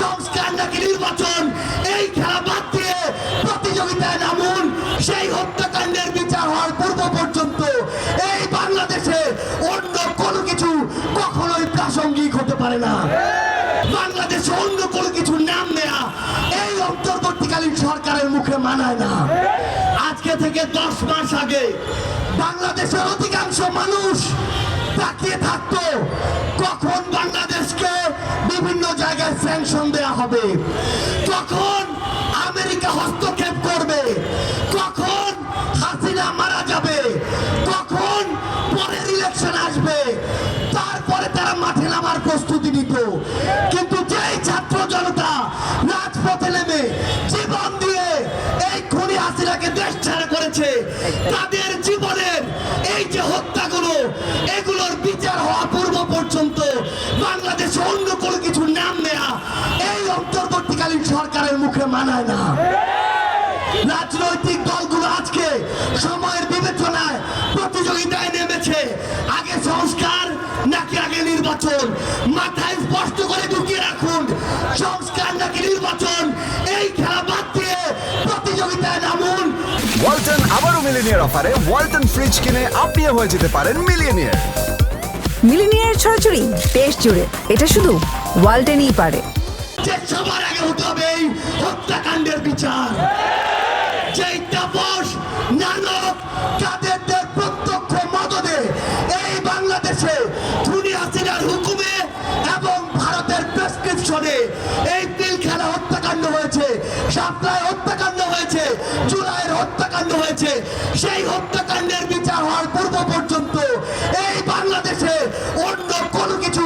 সংস্কার নাকি নির্বাচন? এই খেলা বাদ দিয়ে প্রতিযোগিতায় নামুন। সেই হত্যাকাণ্ডের বিচার হওয়ার পূর্ব পর্যন্ত এই বাংলাদেশে অন্য কোনো কিছু কখনোই প্রাসঙ্গিক হতে পারে না। বাংলাদেশে অন্য কোনো কিছু নাম নেয়া এই অন্তর্বর্তীকালীন সরকারের মুখে মানায় না। আজকে থেকে দশ মাস আগে বাংলাদেশের অধিকাংশ মানুষ তাকিয়ে থাকতো, কখন জায়গায় স্যাংশন দেয়া হবে। কখন আমেরিকা হস্তক্ষেপ করবে। কখন হাসিনা মারা যাবে। কখন পরের ইলেকশন আসবে। তারপরে তারা মাঠে নামার প্রস্তুতি নিত। কিন্তু যেই ছাত্র জনতা রাজপথে নেমে জীবন দিয়ে এই খুনি হাসিনাকে দেশ ছাড়া করেছে, তাদের জীবনের এই যে হত্যাগুলো, এগুলোর বিচার মুখে মানায় না। রাজনৈতিক দলগুলো আজকে সময়ের বিবেচনায় প্রতিযোগিতায় নেমেছে। আগে সংস্কার নাকি আগে নির্বাচন? মাথায় স্পষ্ট করে ঢুকিয়ে রাখুন সংস্কার নাকি নির্বাচন? এই খেলা বাদ দিয়ে প্রতিযোগিতায় নামুন। ওয়ালটন আবারও মিলিনিয়ার অফারে ওয়ালটন ফ্রিজ কিনে আপনিও হয়ে যেতে পারেন মিলিয়নিয়ার মিলিনিয়ার ছড়াছড়ি দেশ জুড়ে। এটা শুধু ওয়ালটেনই পারে। যে সবার আগে হতে হবে হত্যাকাণ্ডের বিচার। তাপস নানক প্রত্যক্ষ মদদে এই বাংলাদেশে হাসিনার হুকুমে এবং ভারতের প্রেসক্রিপশনে এই হত্যাকাণ্ড হয়েছে সাপ্লায় হত্যাকাণ্ড হয়েছে, জুলাইয়ের হত্যাকাণ্ড হয়েছে। সেই হত্যাকাণ্ডের বিচার হওয়ার পূর্ব পর্যন্ত এই বাংলাদেশে অন্য কোনো কিছু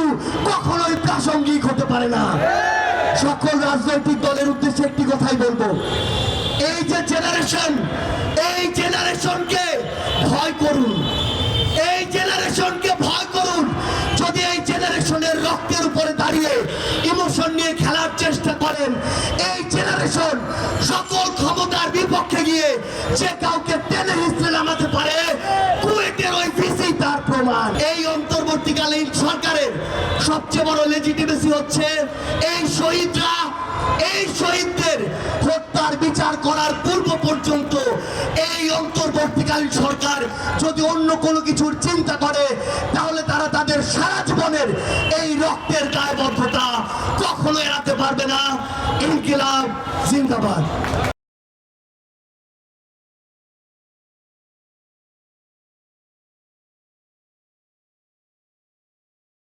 কখনোই প্রাসঙ্গিক হতে পারে না। সকল রাজনৈতিক দলের উদ্দেশ্যে একটি কথাই বলব। এই যে জেনারেশন এই জেনারেশনকে ভয় করুন। এই জেনারেশনকে ভয় করুন। যদি এই জেনারেশনের রক্তের উপরে দাঁড়িয়ে ইমোশন নিয়ে খেলার চেষ্টা করেন, এই জেনারেশন সকল ক্ষমতার বিপক্ষে গিয়ে যে কাউকে টেনে হিসেবে নামাতে পারে কুয়েটের ওই ভিসি তার প্রমাণ। এই অন্তর্বর্তীকালীন সবচেয়ে বড় লেজিটিমেসি হচ্ছে এই শহীদরা, এই শহীদদের হত্যার বিচার করার পূর্ব পর্যন্ত এই অন্তর্বর্তীকালীন সরকার যদি অন্য কোনো কিছুর চিন্তা করে, তাহলে তারা তাদের সারা জীবনের এই রক্তের দায়বদ্ধতা কখনো এড়াতে পারবে না। ইনকিলাব, জিন্দাবাদ।